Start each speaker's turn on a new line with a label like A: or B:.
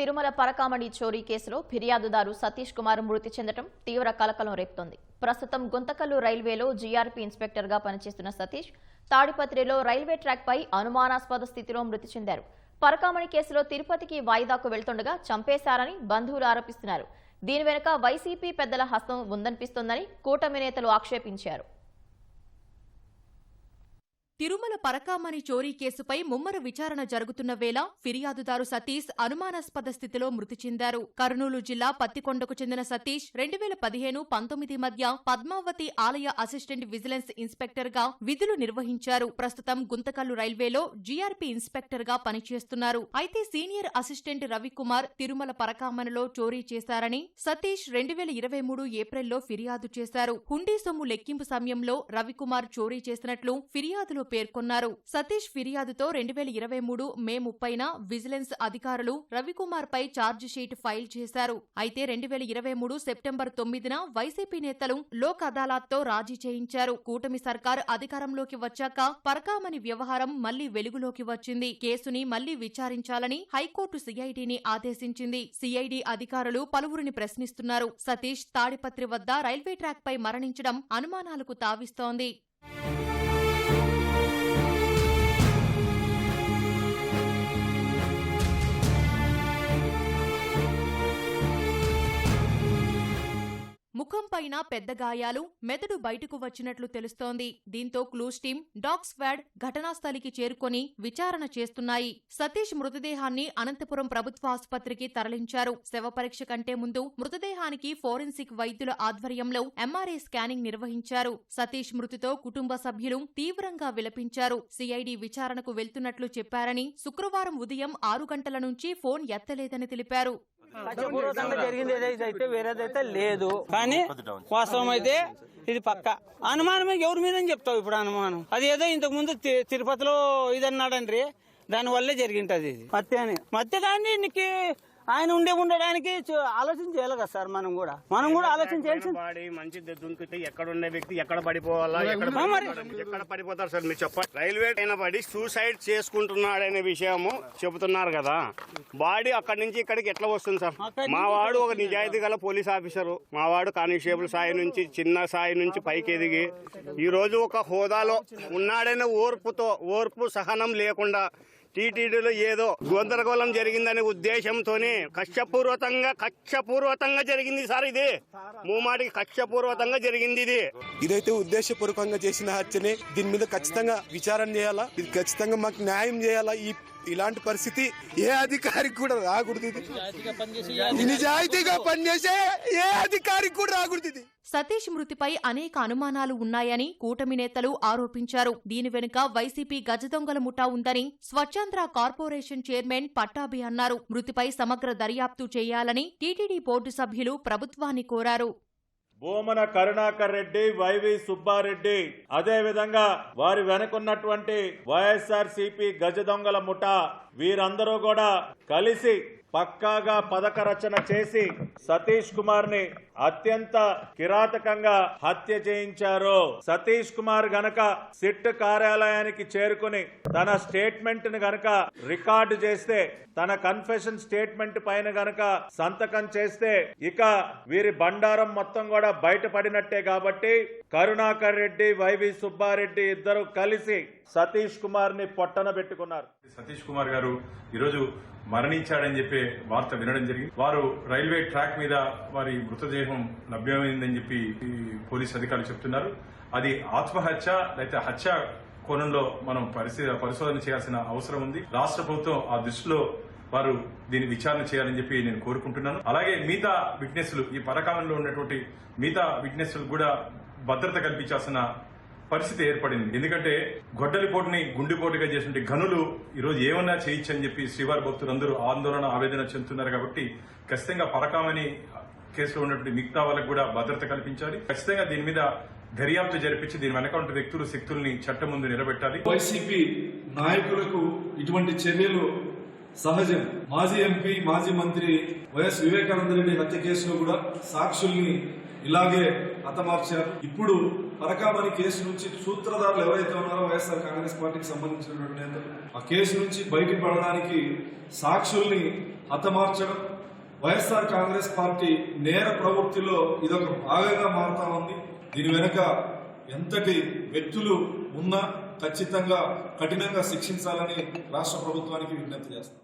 A: తిరుమల పరకామణి చోరీ కేసులో ఫిర్యాదుదారు సతీష్ కుమార్ మృతి చెందడం తీవ్ర కలకలం రేపుతోంది. ప్రస్తుతం గుంతకల్లు రైల్వేలో జీఆర్పీ ఇన్స్పెక్టర్గా పనిచేస్తున్న సతీష్ తాడిపత్రిలో రైల్వే ట్రాక్పై అనుమానాస్పద స్థితిలో మృతి చెందారు. పరకామణి కేసులో తిరుపతికి వాయిదాకు వెళ్తుండగా చంపేశారని బంధువులు ఆరోపిస్తున్నారు. దీని వెనుక వైసీపీ పెద్దల హస్తం ఉందనిపిస్తోందని కూటమి నేతలు ఆక్షేపించారు.
B: తిరుమల పరకామణి చోరీ కేసుపై ముమ్మర విచారణ జరుగుతున్న వేళ ఫిర్యాదుదారు సతీష్ అనుమానాస్పద స్థితిలో మృతి చెందారు. కర్నూలు జిల్లా పత్తికొండకు చెందిన సతీష్ రెండు వేల పదిహేను పంతొమ్మిది మధ్య పద్మావతి ఆలయ అసిస్టెంట్ విజిలెన్స్ ఇన్స్పెక్టర్గా విధులు నిర్వహించారు. ప్రస్తుతం గుంతకల్లు రైల్వేలో జీఆర్పీ ఇన్స్పెక్టర్గా పనిచేస్తున్నారు. అయితే సీనియర్ అసిస్టెంట్ రవికుమార్ తిరుమల పరకామణిలో చోరీ చేశారని సతీష్ రెండు వేల ఇరవై మూడు ఏప్రిల్లో ఫిర్యాదు చేశారు. హుండీ సొమ్ము లెక్కింపు సమయంలో రవికుమార్ చోరీ చేసినట్లు ఫిర్యాదులో పేర్కొన్నారు. సతీష్ ఫిర్యాదుతో రెండు వేల ఇరవై మూడు మే ముప్పైన విజిలెన్స్ అధికారులు రవికుమార్ పై షీట్ ఫైల్ చేశారు. అయితే రెండు వేల ఇరవై మూడు సెప్టెంబర్ తొమ్మిదిన వైసీపీ నేతలు లోక్ అదాలత్తో రాజీ చేయించారు. కూటమి సర్కార్ అధికారంలోకి వచ్చాక పరకామని వ్యవహారం మళ్ళీ వెలుగులోకి వచ్చింది. కేసుని మళ్ళీ విచారించాలని హైకోర్టు సిఐడిని ఆదేశించింది. సిఐడి అధికారులు పలువురిని ప్రశ్నిస్తున్నారు. సతీష్ తాడిపత్రి వద్ద రైల్వే ట్రాక్ పై మరణించడం అనుమానాలకు తావిస్తోంది. ముఖంపైన పెద్ద గాయాలు మెదడు బయటకు వచ్చినట్లు తెలుస్తోంది. దీంతో క్లూస్ టీం డాగ్ ఘటనాస్థలికి ఘటనా స్థలికి చేరుకొని విచారణ చేస్తున్నాయి. సతీష్ మృతదేహాన్ని అనంతపురం ప్రభుత్వ ఆసుపత్రికి తరలించారు. శవ పరీక్ష కంటే ముందు మృతదేహానికి ఫోరెన్సిక్ వైద్యుల ఆధ్వర్యంలో ఎంఆర్ఐ స్కానింగ్ నిర్వహించారు. సతీష్ మృతితో కుటుంబ సభ్యులు తీవ్రంగా విలపించారు. సిఐడి విచారణకు వెళ్తున్నట్లు చెప్పారని శుక్రవారం ఉదయం ఆరు గంటల నుంచి ఫోన్ ఎత్తలేదని తెలిపారు.
C: జరిగింది ఏదైతే అయితే వేరేదైతే లేదు. కానీ వాస్తవం అయితే ఇది పక్క. అనుమానమే ఎవరి మీద చెప్తావు ఇప్పుడు అనుమానం? అది ఏదో ఇంతకు ముందు తి- తిరుపతిలో ఇది అన్నాడండ్రి దాని వల్లే జరిగింటది ఇది మత్య అని మత్య కానీ నీకు ఆయన ఉండే ఉండడానికి ఆలోచన చేయాలి కదా సార్ మనం కూడా. మనం కూడా ఆలోచన చేయాల్సింది
D: బాడీ మంచి దుంకితే ఎక్కడ ఉండే వ్యక్తి ఎక్కడ పడిపోవాలా ఎక్కడ పడిపోతారు సార్? మీరు చెప్పండి. రైల్వే అయిన పడి సూసైడ్ చేసుకుంటున్నాడనే విషయము చెబుతున్నారు కదా. బాడీ అక్కడి నుంచి ఇక్కడికి ఎట్లా వస్తుంది సార్? మా వాడు ఒక నిజాయితీ గల పోలీస్ ఆఫీసరు. మా వాడు కానిస్టేబుల్ స్థాయి నుంచి చిన్న స్థాయి నుంచి పైకి ఎదిగి ఈ రోజు ఒక హోదాలో ఉన్నాడనే ఓర్పుతో ఓర్పు సహనం లేకుండా టీటీడీలో ఏదో గందరగోళం జరిగిందనే ఉద్దేశంతోనే కక్షపూర్వకంగా కక్షపూర్వకంగా జరిగింది సార్ ఇది. మూమాటికి కక్షపూర్వకంగా జరిగింది ఇది.
E: ఇదైతే ఉద్దేశపూర్వకంగా చేసిన హత్యనే. దీని మీద ఖచ్చితంగా విచారణ చేయాలా? ఇది ఖచ్చితంగా మాకు న్యాయం చేయాలా? ఈ ఇలాంటి పరిస్థితి ఏ అధికారికి కూడా రాకూడదు ఇది. నిజాయితీగా పనిచేసే ఏ అధికారికి కూడా రాకూడదు ఇది.
B: సతీష్ మృతిపై అనేక అనుమానాలు ఉన్నాయని కూటమి నేతలు ఆరోపించారు. దీని వెనుక వైసీపీ గజదొంగల ముఠా ఉందని స్వచ్ఛాంధ్ర కార్పొరేషన్ చైర్మన్ పట్టాభి అన్నారు. మృతిపై సమగ్ర దర్యాప్తు చేయాలని టీటీడీ బోర్డు సభ్యులు ప్రభుత్వాన్ని కోరారు.
F: Bhumana Karunakar Reddy Y V Subbareddy. అదే విధంగా వారి వెనుకున్నటువంటి వైఎస్ఆర్ సిపి గజ దొంగల ముఠ. వీరందరూ కూడా కలిసి పక్కాగా పథక రచన చేసి సతీష్ కుమార్ని అత్యంత కిరాతకంగా హత్య చేయించారు. సతీష్ కుమార్ గనక సిట్ కార్యాలయానికి చేరుకుని తన స్టేట్మెంట్ని గనక రికార్డు చేస్తే తన కన్ఫెషన్ స్టేట్మెంట్ పైన గనక సంతకం చేస్తే ఇక వీరి బండారం మొత్తం కూడా బయటపడినట్టే కాబట్టి కరుణాకర్ రెడ్డి వైవి సుబ్బారెడ్డి ఇద్దరు కలిసి సతీష్ కుమార్ని పొట్టన పెట్టుకున్నారు.
G: సతీష్ కుమార్ గారు ఈరోజు మరణించాడని చెప్పే వార్త వినడం జరిగింది. వారు రైల్వే ట్రాక్ మీద వారి మృతదేహం లభ్యమైందని చెప్పి ఈ పోలీస్ అధికారులు చెప్తున్నారు. అది ఆత్మహత్య లేకపోతే హత్య కోణంలో మనం పరిశోధన చేయాల్సిన అవసరం ఉంది. రాష్ట్ర ప్రభుత్వం ఆ దృష్టిలో వారు దీన్ని విచారణ చేయాలని చెప్పి నేను కోరుకుంటున్నాను. అలాగే మిగతా విట్నెస్లు ఈ పరకాలంలో ఉన్నటువంటి మిగతా విట్నెస్లు కూడా భద్రత కల్పించాల్సిన పరిస్థితి ఏర్పడింది. ఎందుకంటే గొడ్డలిపోటుని గుండెపోటుగా చేసిన గనులు ఈరోజు ఏమన్నా చేయొచ్చు అని చెప్పి శ్రీవారి భక్తులందరూ ఆందోళన ఆవేదన చెందుతున్నారు కాబట్టి ఖచ్చితంగా పరకామని కేసులో ఉన్నటువంటి మిగతా వాళ్ళకు కూడా భద్రత కల్పించాలి. ఖచ్చితంగా దీని మీద దర్యాప్తు జరిపించి దీని వెనక ఉన్న వ్యక్తులు శక్తుల్ని చట్టం ముందు నిలబెట్టాలి.
H: వైసీపీ నాయకులకు ఇటువంటి చర్యలు సహజం. మాజీ ఎంపీ మాజీ మంత్రి వైఎస్ వివేకానంద రెడ్డి హత్య కేసులో కూడా సాక్షుల్ని ఇలాగే హతమార్చారు. ఇప్పుడు పరకామణి కేసు నుంచి సూత్రధారులు ఎవరైతే ఉన్నారో వైఎస్ఆర్ కాంగ్రెస్ పార్టీకి సంబంధించినటువంటి నేతలు ఆ కేసు నుంచి బయటపడడానికి సాక్షుల్ని హతమార్చడం వైఎస్ఆర్ కాంగ్రెస్ పార్టీ నేర ప్రవృత్తిలో ఇదొక భాగంగా మారుతా ఉంది. దీని వెనుక ఎంతటి వ్యక్తులు ఉన్నా ఖచ్చితంగా కఠినంగా శిక్షించాలని రాష్ట్ర ప్రభుత్వానికి విజ్ఞప్తి చేస్తాం.